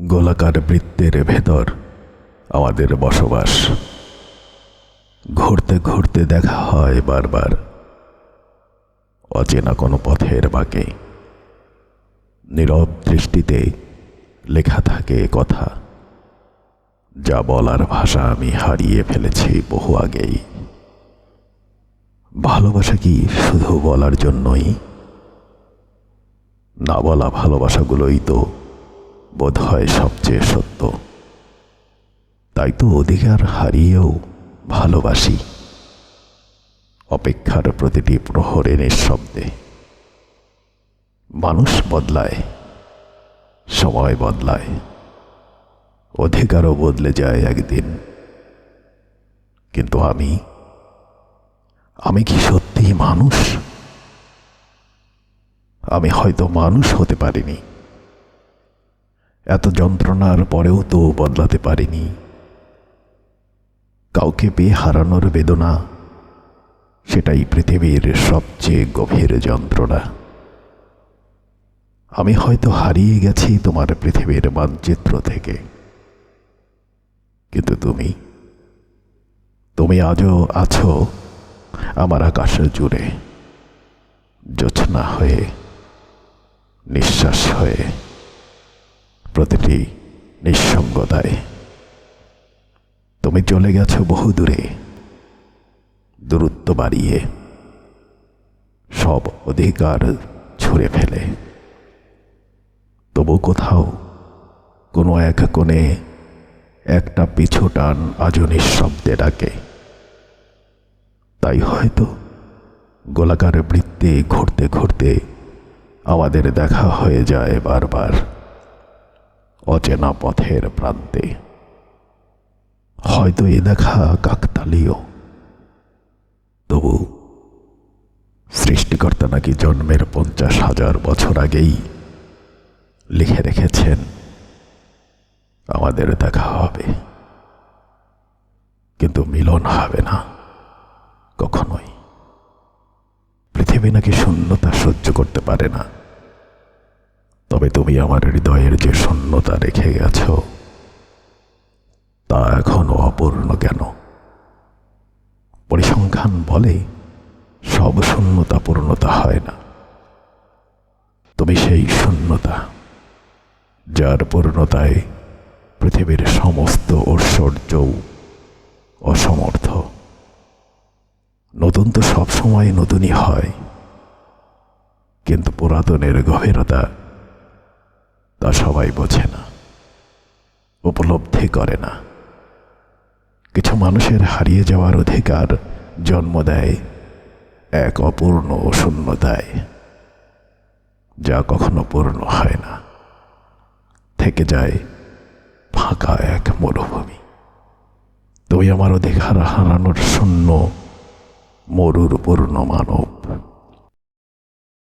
গোলাকার বৃত্তের ভেতর আমাদের বসবাস। ঘুরতে ঘুরতে দেখা হয় বারবার। অচেনা কোনো পথের বাঁকে। নীরব দৃষ্টিতে লেখা থাকে কথা। যা বলার ভাষা আমি হারিয়ে ফেলেছি বহু আগেই। ভালোবাসা কি শুধু বলার জন্যই? না বলা ভালোবাসাগুলোই তো বোধ হয় সবচেয়ে সত্য। তাই তো অধিকার হারিয়েও ভালোবাসি। অপেক্ষার প্রতিটি প্রহরে নিঃশব্দে। মানুষ বদলায়, সময় বদলায়। অধিকারও বদলে যায় একদিন। কিন্তু আমি আমি কি সত্যিই মানুষ? আমি হয়তো মানুষ হতে পারিনি। এত যন্ত্রণার পরেও তো বদলাতে পারিনি। কাউকে পেয়ে হারানোর বেদনা, সেটাই পৃথিবীর সবচেয়ে গভীর যন্ত্রণা। আমি হয়তো হারিয়ে গেছি তোমার পৃথিবীর মানচিত্র থেকে। কিন্তু তুমি তুমি আজও আছো আমার আকাশ জুড়ে জোছনা হয়ে, নিঃশ্বাস হয়ে। প্রতিটি নিঃসঙ্গতায়। তুমি চলে গেছো বহু দূরে। দূরত্ব বাড়িয়ে। সব অধিকার ছুঁড়ে ফেলে। তবু কোথাও কোনো এক কোণে একটা পিছু টান আজও নিঃশব্দে ডাকে। তাই হয়তো গোলাকার বৃত্তে ঘুরতে ঘুরতে আমাদের দেখা হয়ে যায় বারবার। অচেনা পথের প্রান্তে। হয়তো এ দেখা কাকতালীয়। তবু সৃষ্টিকর্তা নাকি জন্মের পঞ্চাশ হাজার বছর আগেই লিখে রেখেছেন, আমাদের দেখা হবে। কিন্তু মিলন হবে না, কখনোই। পৃথিবী নাকি শূন্যতা সহ্য করতে পারে না। তবে তুমি আমার হৃদয়ের যে শূন্যতা রেখে গেছ, তা এখনও অপূর্ণ কেন? পরিসংখ্যান বলে সব শূন্যতা পূর্ণতা হয় না। তুমি সেই শূন্যতা, যার পূর্ণতায় পৃথিবীর সমস্ত ঐশ্বর্যও অসমর্থ। নতুন তো সবসময় নতুনই হয়, কিন্তু পুরাতনের গভীরতা তা সবাই বোঝে না, উপলব্ধি করে না। কিছু মানুষের হারিয়ে যাওয়ার অধিকার জন্ম দেয় এক অপূর্ণ শূন্য শূন্যতায় যা কখনো পূর্ণ হয় না, থেকে যায় ফাঁকা এক মরুভূমি। তুমি আমার অধিকার হারানোর শূন্য, মরুর পূর্ণ মানব।